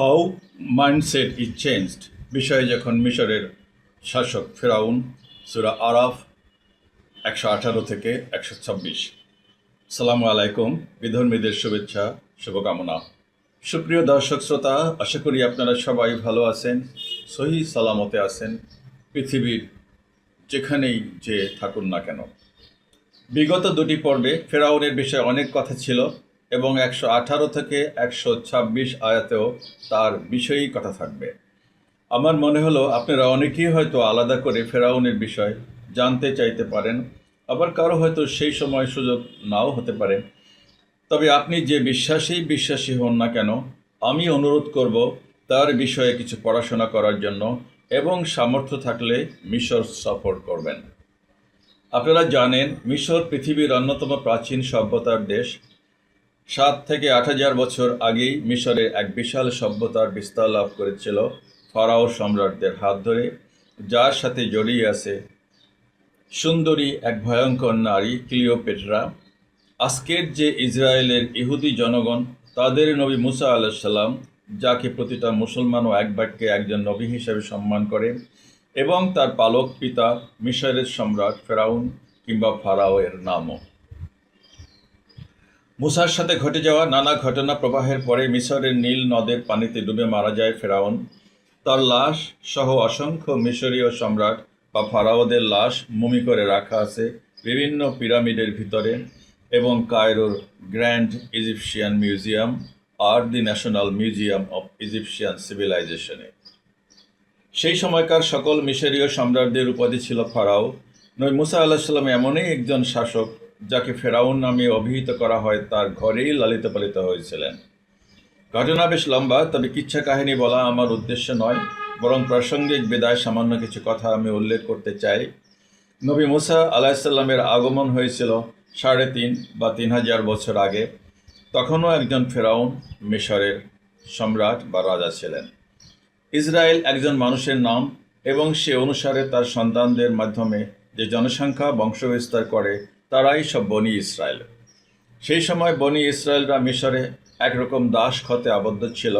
How mindset is changed বিষয়ে যখন মিশরের শাসক ফেরাউন সুরা আরাফ একশো আঠারো থেকে একশো ছাব্বিশ। সালামু আলাইকুম, বিধর্মীদের শুভেচ্ছা, শুভকামনা। সুপ্রিয় দর্শক শ্রোতা, আশা করি আপনারা সবাই ভালো আছেন, সহি সালামতে আছেন, পৃথিবীর যেখানেই যে থাকুন না কেন। বিগত দুটি পর্বে ফেরাউনের বিষয়ে অনেক কথা ছিল এবং একশো আঠারো থেকে একশো ছাব্বিশ আয়াতেও তার বিষয়েই কথা থাকবে। আমার মনে হলো আপনারা অনেকেই হয়তো আলাদা করে ফেরাউনের বিষয় জানতে চাইতে পারেন, আবার কারও হয়তো সেই সময় সুযোগ নাও হতে পারে। তবে আপনি যে বিশ্বাসী বিশ্বাসী হন না কেন, আমি অনুরোধ করব তার বিষয়ে কিছু পড়াশোনা করার জন্য এবং সামর্থ্য থাকলে মিশর সফর করবেন। আপনারা জানেন, মিশর পৃথিবীর অন্যতম প্রাচীন সভ্যতার দেশ। সাত থেকে আট হাজার বছর আগেই মিশরে এক বিশাল সভ্যতার বিস্তার লাভ করেছিল ফারাও সম্রাটদের হাত ধরে, যার সাথে জড়িয়ে আছে সুন্দরী এক ভয়ঙ্কর নারী ক্লিওপেট্রা। আজকের যে ইসরায়েলের ইহুদি জনগণ, তাদের নবী মুসা আলাহিসাল্লাম যাকে প্রতিটা মুসলমানও এক বাক্যে একজন নবী হিসেবে সম্মান করে, এবং তার পালক পিতা মিশরের সম্রাট ফেরাউন কিংবা ফারাওয়ের নামও। মুসার সাথে ঘটে যাওয়া নানা ঘটনা প্রবাহের পরে মিশরের নীল নদের পানিতে ডুবে মারা যায় ফেরাউন। তার লাশ সহ অসংখ্য মিশরীয় সম্রাট বা ফারাওদের লাশ মুমি করে রাখা আছে বিভিন্ন পিরামিডের ভিতরে এবং কায়রোর grand Egyptian museum, R the national museum of Egyptian সিভিলাইজেশনে। সেই সময়কার সকল মিশরীয় সম্রাটদের উপাধি ছিল ফারাও। নই মুসা আল্লাহ সাল্লাম এমনই একজন শাসক যাকে ফেরাউন নামে অভিহিত করা হয়, তার ঘরেই লালিত পালিত হয়েছিলেন। ঘটনা বেশ লম্বা, তবে কিচ্ছা কাহিনী বলা আমার উদ্দেশ্য নয়, বরং প্রাসঙ্গিক, বেদায় সামান্য কিছু কথা আমি উল্লেখ করতে চাই। নবী মুসা আলাহিসাল্লামের আগমন হয়েছিল সাড়ে তিন বা তিন হাজার বছর আগে। তখনও একজন ফেরাউন, মিশরের সম্রাট বা রাজা ছিলেন। ইসরায়েল একজন মানুষের নাম, এবং সে অনুসারে তার সন্তানদের মাধ্যমে যে জনসংখ্যা বংশবিস্তার করে তারাই সব বনি ইসরায়েল। সেই সময় বনি ইসরায়েলরা মিশরে একরকম দাস ক্ষতে আবদ্ধ ছিল।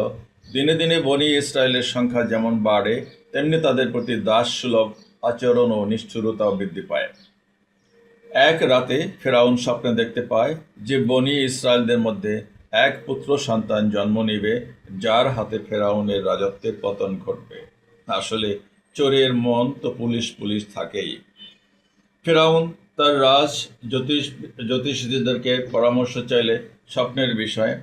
দিনে দিনে বনি ইসরায়েলের সংখ্যা যেমন বাড়ে, তেমনি তাদের প্রতি দাস সুলভ আচরণ ও নিষ্ঠুরতাও বৃদ্ধি পায়। এক রাতে ফেরাউন স্বপ্নে দেখতে পায় যে বনি ইসরায়েলদের মধ্যে এক পুত্র সন্তান জন্ম নিবে, যার হাতে ফেরাউনের রাজত্বের পতন ঘটবে। আসলে চোরের মন তো পুলিশ পুলিশ থাকেই। ফেরাউন তার রাজ জ্যোতিষ, জ্যোতিষীদেরকে পরামর্শ চাইলে স্বপ্নের বিষয়ে।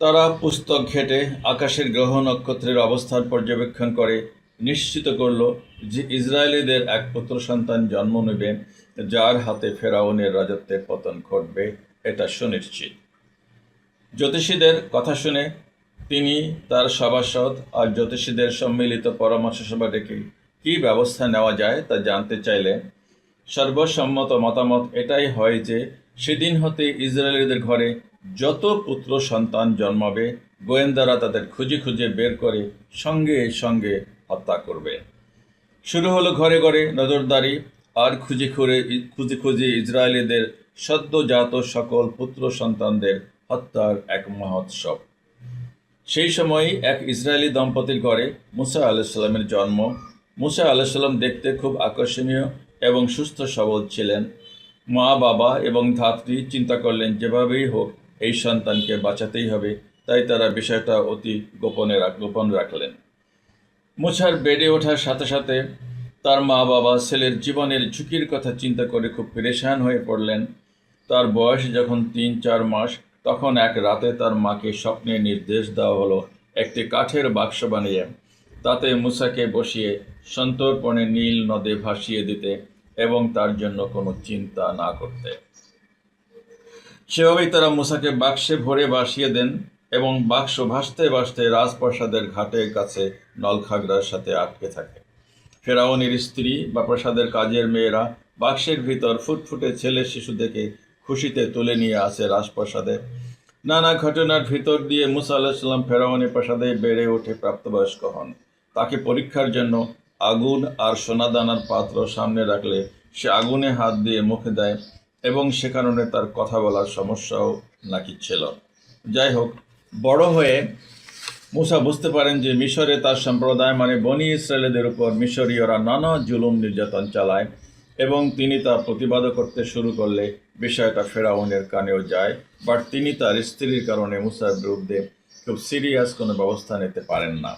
তারা পুস্তক ঘেটে আকাশের গ্রহ নক্ষত্রের অবস্থান পর্যবেক্ষণ করে, নিশ্চিত করল যে ইসরায়েলিদের এক পুত্র সন্তান জন্ম নেবে, যার হাতে ফেরাউনের রাজত্বের পতন ঘটবে, এটা সুনিশ্চিত। জ্যোতিষীদের কথা শুনে তিনি তার সভাসদ আর জ্যোতিষীদের সম্মিলিত পরামর্শ সভা ডেকে কী ব্যবস্থা নেওয়া যায় তা জানতে চাইলে সর্বসম্মত মতামত এটাই হয় যে, সেদিন হতে ইসরায়েলিদের ঘরে যত পুত্র সন্তান জন্মাবে, গোয়েন্দারা তাদের খুঁজে খুঁজে বের করে সঙ্গে সঙ্গে হত্যা করবে। শুরু হলো ঘরে ঘরে নজরদারি, আর খুঁজে খুঁড়ে খুঁজে খুঁজে ইসরায়েলিদের সদ্যজাত সকল পুত্র সন্তানদের হত্যার এক মহোৎসব। সেই সময় এক ইসরায়েলি দম্পতির ঘরে মুসা আলাহিসাল্লামের জন্ম। মুসা আলাহিসাল্লাম দেখতে খুব আকর্ষণীয় এবং সুস্থ সবল ছিলেন। মা, বাবা এবং ধাত্রী চিন্তা করলেন, যেভাবেই হোক, এই সন্তানকে বাঁচাতেই হবে। তাই তারা বিষয়টা অতি গোপনে গোপন রাখলেন। মুসার বেড়ে ওঠার সাথে সাথে তার মা, বাবা ছেলের জীবনের ঝুঁকির কথা চিন্তা করে খুব পেরেশান হয়ে পড়লেন। তার বয়স যখন তিন, চার মাস, তখন এক রাতে তার মাকে স্বপ্নে নির্দেশ দেওয়া হলো একটি কাঠের বাক্স বানিয়ে। তাতে মুসাকে বসিয়ে সন্তর্পণে নীল নদে ভাসিয়ে দিতে এবং তার জন্য কোনো চিন্তা না করতে। সেভাবেই তারা মুসাকে বাক্সে ভরে ভাসিয়ে দেন এবং বাক্স ভাসতে ভাসতে রাজপ্রাসাদের ঘাটের কাছে নলখাগড়ার সাথে আটকে থাকে। ফেরাউনের স্ত্রী বা প্রাসাদের কাজের মেয়েরা বাক্সের ভিতর ফুটফুটে ছেলে শিশু দেখে খুশিতে তুলে নিয়ে আসে রাজপ্রাসাদে। নানা ঘটনার ভিতর দিয়ে মুসা আল্লাহিসাল্লাম ফেরাউনের প্রাসাদে বেড়ে ওঠে প্রাপ্তবয়স্ক হন। তাকে পরীক্ষার জন্য আগুন আর সোনাদানার পাত্র সামনে রাখলে সে আগুনে হাত দিয়ে মুখে দেয় এবং সে কারণে তার কথা বলার সমস্যাও নাকি ছিল। যাই হোক, বড় হয়ে মুসা বুঝতে পারেন যে মিশরে তার সম্প্রদায় মানে বনি ইসরায়েলদের উপর মিশরীয়রা নানা জুলুম নির্যাতন চালায় এবং তিনি তা প্রতিবাদ করতে শুরু করলে বিষয়টা ফেরাউনের কানেও যায়, বাট তিনি তার স্ত্রীর কারণে মুসার বিরুদ্ধে খুব সিরিয়াস কোনো ব্যবস্থা নিতে পারেন না।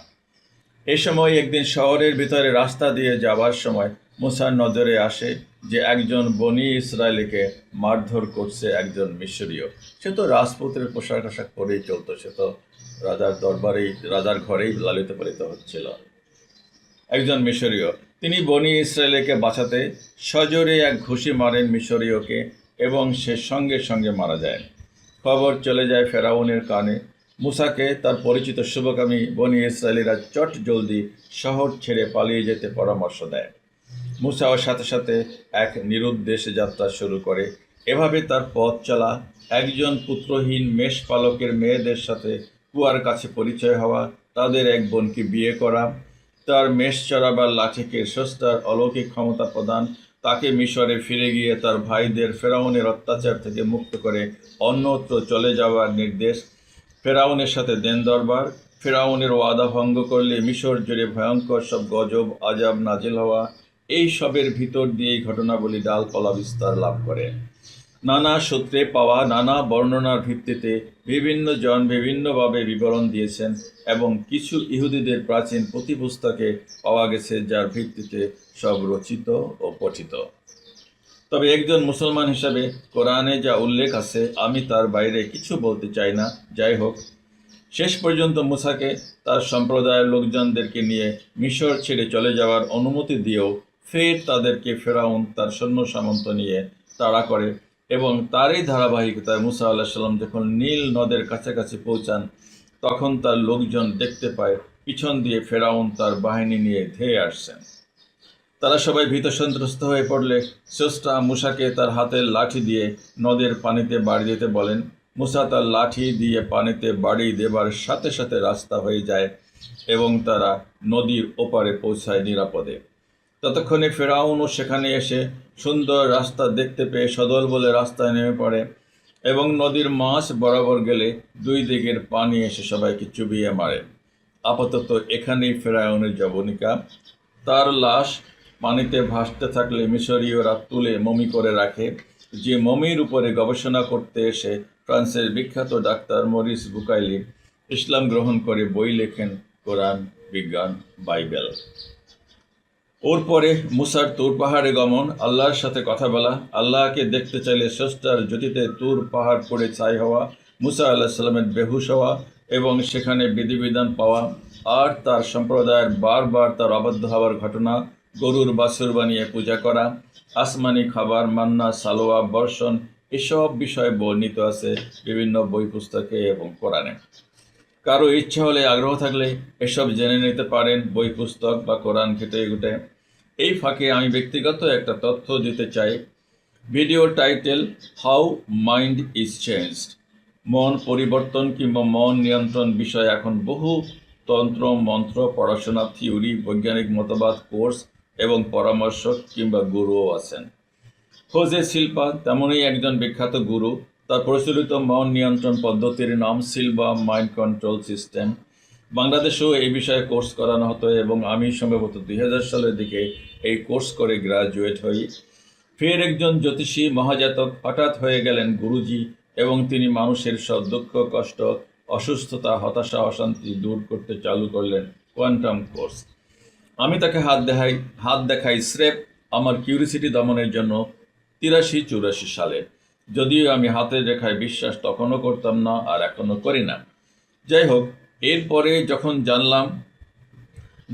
এই সময় একদিন শহরের ভিতরে রাস্তা দিয়ে যাওয়ার সময় মুসার নজরে আসে যে একজন বনি ইসরায়েলিকে মারধর করছে একজন মিশরীয়। সে তো রাজপুত্রের পোশাক আশাক পরেই চলতো, সে তো রাজার দরবারেই, রাজার ঘরেই লালিত পালিত হচ্ছিল। একজন মিশরীয়, তিনি বনি ইসরায়েলকে বাঁচাতে সজোরে এক ঘুষি মারেন মিশরীয়কে এবং সে সঙ্গে সঙ্গে মারা যায়। খবর চলে যায় ফেরাউনের কানে মুসাকে তার পরিচিত শুভকামী বনি ইসরায়েলিরা চট জলদি শহর ছেড়ে পালিয়ে যেতে পরামর্শ দেয়। মুসাও সাথে সাথে এক নিরুদ্দেশে যাত্রা শুরু করে। এভাবে তার পথ চলা, একজন পুত্রহীন মেষ পালকের মেয়েদের সাথে কুয়ার কাছে পরিচয় হওয়া, তাদের এক বোনকে বিয়ে করা, তার মেষ চড়াবার লাঠিকে সস্তার অলৌকিক ক্ষমতা প্রদান, তাকে মিশরে ফিরে গিয়ে তার ভাইদের ফেরাউনের অত্যাচার থেকে মুক্ত করে অন্যত্র চলে যাওয়ার নির্দেশ ফেরাউনের সাথে দেন দরবার। ফেরাউনের ওয়াদা ভঙ্গ করলে মিশর জুড়ে ভয়ঙ্কর সব গজব আজাব নাজিল হওয়া, এই সবের ভিতর দিয়েই ঘটনাবলী ডালপালা বিস্তার লাভ করে। নানা সূত্রে পাওয়া নানা বর্ণনার ভিত্তিতে বিভিন্ন জন বিভিন্নভাবে বিবরণ দিয়েছেন এবং কিছু ইহুদিদের প্রাচীন পুঁথিপুস্তকে পাওয়া গেছে যার ভিত্তিতে সব রচিত ও পঠিত। তবে একজন মুসলমান হিসাবে কোরআনে যা উল্লেখ আছে, আমি তার বাইরে কিছু বলতে চাই না। যাই হোক, শেষ পর্যন্ত মুসাকে তার সম্প্রদায়ের লোকজনদেরকে নিয়ে মিশর ছেড়ে চলে যাওয়ার অনুমতি দিয়েও ফের তাদেরকে ফেরাউন তার সৈন্য সামন্ত নিয়ে তাড়া করে এবং তারই ধারাবাহিকতায় মুসা আল্লাহ সাল্লাম যখন নীল নদের কাছাকাছি পৌঁছান, তখন তার লোকজন দেখতে পায় পিছন দিয়ে ফেরাউন তার বাহিনী নিয়ে ধেয়ে আসছেন। তারা সবাই ভীত সন্ত্রস্ত হয়ে পড়লে স্রষ্টা মুসাকে তার হাতের লাঠি দিয়ে নদের পানিতে বাড়ি দিতে বলেন। মুসা তার লাঠি দিয়ে পানিতে বাড়ি দেবার সাথে সাথে রাস্তা হয়ে যায় এবং তারা নদীর ওপারে পৌঁছায় নিরাপদে। ততক্ষণে ফেরাউনও সেখানে এসে সুন্দর রাস্তা দেখতে পেয়ে সদল বলে রাস্তায় নেমে পড়ে এবং নদীর মাছ বরাবর গেলে দুই দিকের পানি এসে সবাইকে চুবিয়ে মারে। আপাতত এখানেই ফেরাউনের জবনিকা। তার লাশ পানিতে ভাসতে থাকলে মিশরীয়রা তুলে মমি করে রাখে। যে মমির উপরে গবেষণা করতে এসে ফ্রান্সের বিখ্যাত ডাক্তার মরিস বুকাইলি ইসলাম গ্রহণ করে বই লেখেন, কোরআন, বিজ্ঞান, বাইবেল। ওর পরে মুসার তুর পাহাড়ে গমন, আল্লাহর সাথে কথা বলা, আল্লাহকে দেখতে চাইলে স্রষ্টার জ্যোতিতে তুর পাহাড় পড়ে ছাই হওয়া, মুসা আল্লাহ সাল্লামের বেহুশ হওয়া এবং সেখানে বিধিবিধান পাওয়া, আর তার সম্প্রদায়ের বারবার তার অবাধ্য হওয়ার ঘটনা গরুর বাছুর বানিয়ে পূজা করা, আসমানি খাবার, মান্না, সালোয়া, বর্ষণ, এসব বিষয়ে বর্ণিত আছে বিভিন্ন বই পুস্তকে এবং কোরআনে। কারও ইচ্ছা হলে, আগ্রহ থাকলে এসব জেনে নিতে পারেন বই পুস্তক বা কোরআন ঘেটে ঘুটে এই ফাঁকে আমি ব্যক্তিগত একটা তথ্য দিতে চাই। Video title, how mind is changed মন পরিবর্তন কিংবা মন নিয়ন্ত্রণ বিষয়ে এখন বহু তন্ত্র, মন্ত্র, পড়াশোনা, থিওরি, বৈজ্ঞানিক মতবাদ, কোর্স এবং পরামর্শক কিংবা গুরুও আছেন। খোঁজে শিল্পা তেমনই একজন বিখ্যাত গুরু। তার প্রচলিত মন নিয়ন্ত্রণ পদ্ধতির নাম সিলভা মাইন্ড কন্ট্রোল সিস্টেম। বাংলাদেশেও এই বিষয়ে কোর্স করানো হতো এবং আমি সম্ভবত দুই হাজার সালের দিকে এই কোর্স করে গ্রাজুয়েট হই। ফের একজন জ্যোতিষী মহাজাতক হঠাৎ হয়ে গেলেন গুরুজি এবং তিনি মানুষের সব দুঃখ, কষ্ট, অসুস্থতা, হতাশা, অশান্তি দূর করতে চালু করলেন কোয়ান্টাম কোর্স। আমি তাকে হাত দেখাই হাত দেখাই স্রেপ আমার কিউরিসিটি দমনের জন্য তিরাশি চুরাশি সালে। যদিও আমি হাতের রেখায় বিশ্বাস তখনও করতাম না আর এখনও করি না। যাই হোক, এরপরে যখন জানলাম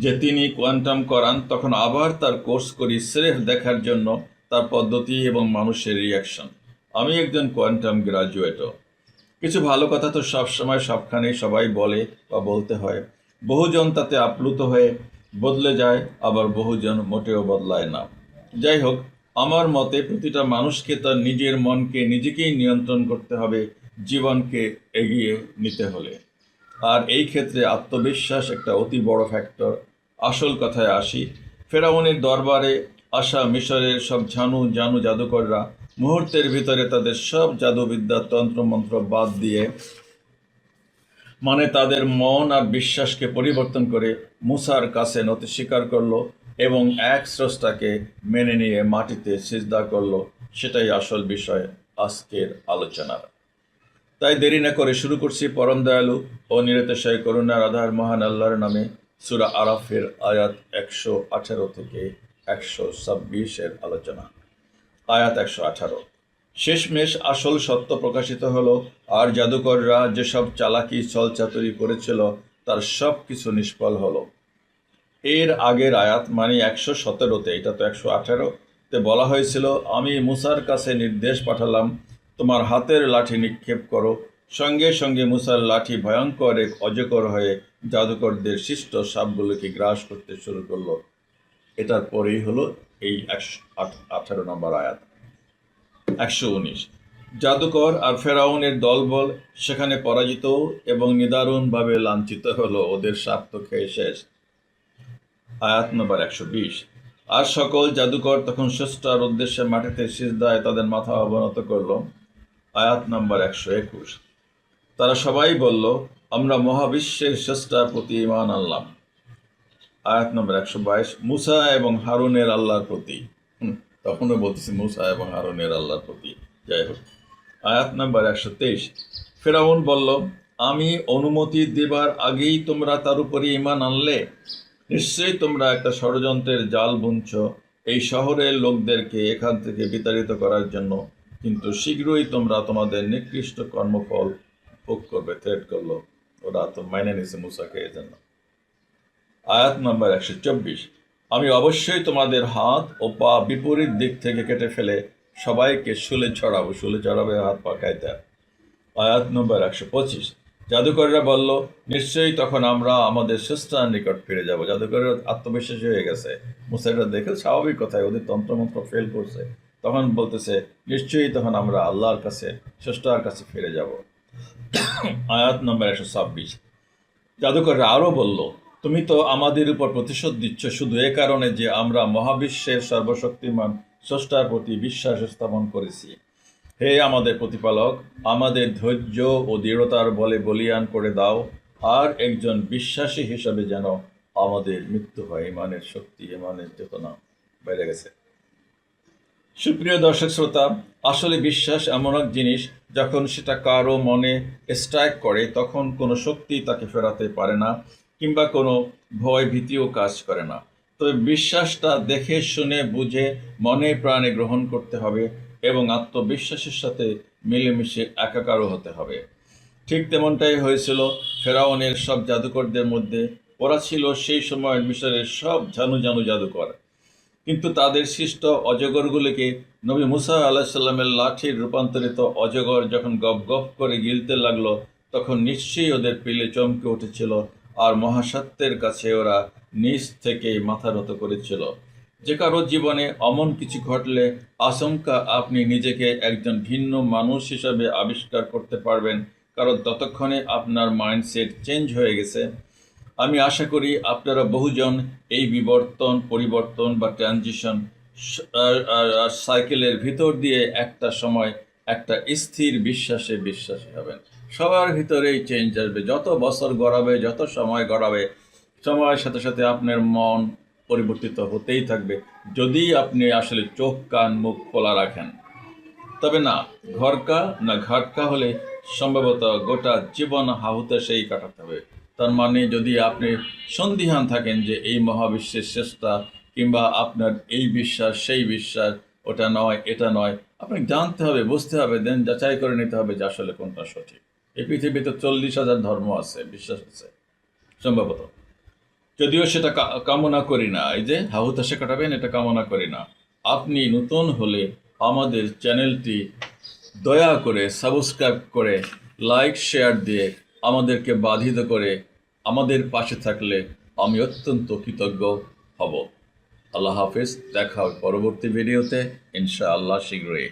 যে তিনি কোয়ান্টাম করান, তখন আবার তার কোর্স করি স্রেফ দেখার জন্য তার পদ্ধতি এবং মানুষের রিয়াকশন আমি একজন কোয়ান্টাম গ্রাজুয়েটও কিছু ভালো কথা তো সবসময় সবখানেই সবাই বলে বা বলতে হয়। বহুজন তাতে আপ্লুত হয়ে বদলে যায়, আবার বহুজন মোটেও বদলায় না। যাই হোক, আমার মতে প্রতিটা মানুষকে তার নিজের মনকে নিজেকেই নিয়ন্ত্রণ করতে হবে, জীবনকে এগিয়ে নিতে হলে। আর এই ক্ষেত্রে আত্মবিশ্বাস একটা অতি বড় ফ্যাক্টর আসল কথায় আসি, ফেরাউনের দরবারে আসা মিশরের সব ঝানু জানু জাদুকররা মুহূর্তের ভিতরে তাদের সব জাদুবিদ্যা তন্ত্রমন্ত্র বাদ দিয়ে মানে তাদের মন আর বিশ্বাসকে পরিবর্তন করে মুসার কাছে নতি স্বীকার করল এবং এক স্রষ্টাকে মেনে নিয়ে মাটিতে সিজদা করল। সেটাই আসল বিষয় আজকের আলোচনার। তাই দেরি না করে শুরু করছি পরম দয়ালু ও নিরতিশয় করুণার আধার মহান আল্লাহর নামে সুরা আরাফের আয়াত একশো আঠারো থেকে একশো ছাব্বিশের আলোচনা। আয়াত একশো আঠারো। শেষমেশ আসল সত্য প্রকাশিত হলো, আর জাদুকররা যেসব চালাকি ছলচাতুরি করেছিল তার সব কিছু নিষ্ফল হলো। এর আগের আয়াত মানে একশো সতেরোতে, এটা তো একশো আঠারোতে বলা হয়েছিল, আমি মুসার কাছে নির্দেশ পাঠালাম, তোমার হাতের লাঠি নিক্ষেপ করো। সঙ্গে সঙ্গে মুসার লাঠি ভয়ঙ্কর এক অজকর হয়ে জাদুকরদের শিষ্ট সাপগুলোকে গ্রাস করতে শুরু করল। এটার পরেই হলো এই একশো আঠারো নম্বর আয়াত। একশো উনিশ। জাদুকর আর ফেরাউনের দলবল সেখানে পরাজিত এবং নিদারুণভাবে লাঞ্ছিত হলো ওদের তো খেয়ে শেষ। আয়াত নম্বর একশো বিশ। আর সকল জাদুকর তখন স্রষ্টার উদ্দেশ্যে মাটিতে সিজদায় তাদের মাথা অবনত করল। আয়াত নম্বর একশো একুশ। তারা সবাই বলল, আমরা মহাবিশ্বের স্রষ্টার প্রতি ইমান আনলাম। আয়াত নম্বর একশো বাইশ। মুসা এবং হারুনের আল্লাহর প্রতি। তখনও বলতেছি মুসা এবং হারুনের আল্লাহর প্রতি। যাই হোক। আয়াত নাম্বার একশো তেইশ। ফেরাউন বলল, আমি অনুমতি দেবার আগেই তোমরা তার উপরে ইমান আনলে, নিশ্চয়ই তোমরা একটা ষড়যন্ত্রের জাল বুনছ এই শহরের লোকদেরকে এখান থেকে বিতাড়িত করার জন্য। কিন্তু শীঘ্রই তোমরা তোমাদের নিকৃষ্ট কর্মফল ভোগ করবে। থ্রেট করল। ওরা তো মাইনে নিছে মুসাকে এই জন্য। আয়াত নম্বর একশো চব্বিশ। আমি অবশ্যই তোমাদের হাত ও পা বিপরীত দিক থেকে কেটে ফেলে সবাইকে শুলে ছড়াবো, শুলে ছড়াবে, হাত পা খাইতে আয়াত নম্বর একশো পঁচিশ। জাদুকররা বলল, নিশ্চয়ই তখন আমরা আমাদের স্রষ্টার নিকট ফিরে যাব। জাদুকরের আত্মবিশ্বাসী হয়ে গেছে। মুসাইরা দেখে স্বাভাবিক কথায় ওদের তন্ত্রমন্ত্র ফেল করছে। তখন বলতেছে, নিশ্চয়ই তখন আমরা আল্লাহর কাছে, স্রষ্টার কাছে ফিরে যাব। আয়াত নম্বর একশো ছাব্বিশ। জাদুকররা আরও বলল, তুমি তো আমাদের উপর প্রতিশোধ দিচ্ছ শুধু এ কারণে যে আমরা মহাবিশ্বের সর্বশক্তিমান স্রষ্টার প্রতি বিশ্বাস স্থাপন করেছি। হে আমাদের প্রতিপালক, আমাদের ধৈর্য ও দৃঢ়তার বলে বলিয়ান করে দাও, আর একজন বিশ্বাসী হিসাবে যেন আমাদের মৃত্যু হয়, ইমানের শক্তি, ইমানের চেতনা বেড়ে গেছে। সুপ্রিয় দর্শক শ্রোতা, আসলে বিশ্বাস এমন এক জিনিস, যখন সেটা কারও মনে স্ট্রাইক করে, তখন কোনো শক্তি তাকে ফেরাতে পারে না, কিংবা কোনো ভয় ভীতিও কাজ করে না। তবে বিশ্বাসটা দেখে শুনে বুঝে মনে প্রাণে গ্রহণ করতে হবে এবং আত্মবিশ্বাসের সাথে মিলেমিশে একাকারও হতে হবে। ঠিক তেমনটাই হয়েছিল ফেরাউনের সব জাদুকরদের মধ্যে। ওরা ছিল সেই সময়ের মিশরের সব ঝানু ঝানু জাদুকর। কিন্তু তাদের সৃষ্ট অজগরগুলিকে নবী মুসা আলাহিসাল্লামের লাঠির রূপান্তরিত অজগর যখন গপ গপ করে গিলতে লাগল, তখন নিশ্চয়ই ওদের পিলে চমকে উঠেছিল। আর মহাসত্যের কাছে ওরা নিজ থেকেই মাথা নত করেছিল। যে কারও জীবনে অমন কিছু ঘটলে আশঙ্কা আপনি নিজেকে একজন ভিন্ন মানুষ হিসাবে আবিষ্কার করতে পারবেন, কারণ ততক্ষণে আপনার মাইন্ডসেট চেঞ্জ হয়ে গেছে। আমি আশা করি আপনারা বহুজন এই বিবর্তন, পরিবর্তন বা ট্রানজিশন সাইকেলের ভিতর দিয়ে একটা সময় একটা স্থির বিশ্বাসে বিশ্বাসী হবেন। সবার ভিতরেই চেঞ্জ আসবে। যত বছর গড়াবে, যত সময় গড়াবে সময়ের সাথে সাথে আপনার মন পরিবর্তিত হতেই থাকবে। যদি আপনি আসলে চোখ, কান, মুখ খোলা রাখেন, তবে না, ঘরকা না ঘাটকা হলে সম্ভবত গোটা জীবন হাহুতে সেই কাটাতে হবে। তার মানে যদি আপনি সন্দিহান থাকেন যে এই মহাবিশ্বের শ্রেষ্ঠা কিংবা আপনার এই বিশ্বাস, সেই বিশ্বাস, ওটা নয়, এটা নয়, আপনাকে জানতে হবে, বুঝতে হবে, দেন যাচাই করে নিতে হবে যে আসলে কোনটা সঠিক। এই পৃথিবীতে চল্লিশ হাজার ধর্ম আছে, বিশ্বাস আছে, সম্ভবত। যদিও সেটা কামনা করি না। এই যে হাহুতাশে কাটাবেন, এটা কামনা করি না। আপনি নতুন হলে আমাদের চ্যানেলটি দয়া করে সাবস্ক্রাইব করে, লাইক, শেয়ার দিয়ে আমাদেরকে বাধিত করে আমাদের পাশে থাকলে আমি অত্যন্ত কৃতজ্ঞ হব। আল্লাহ হাফিজ, দেখা পরবর্তী ভিডিওতে। ইনশাআল্লাহ শীঘ্রই।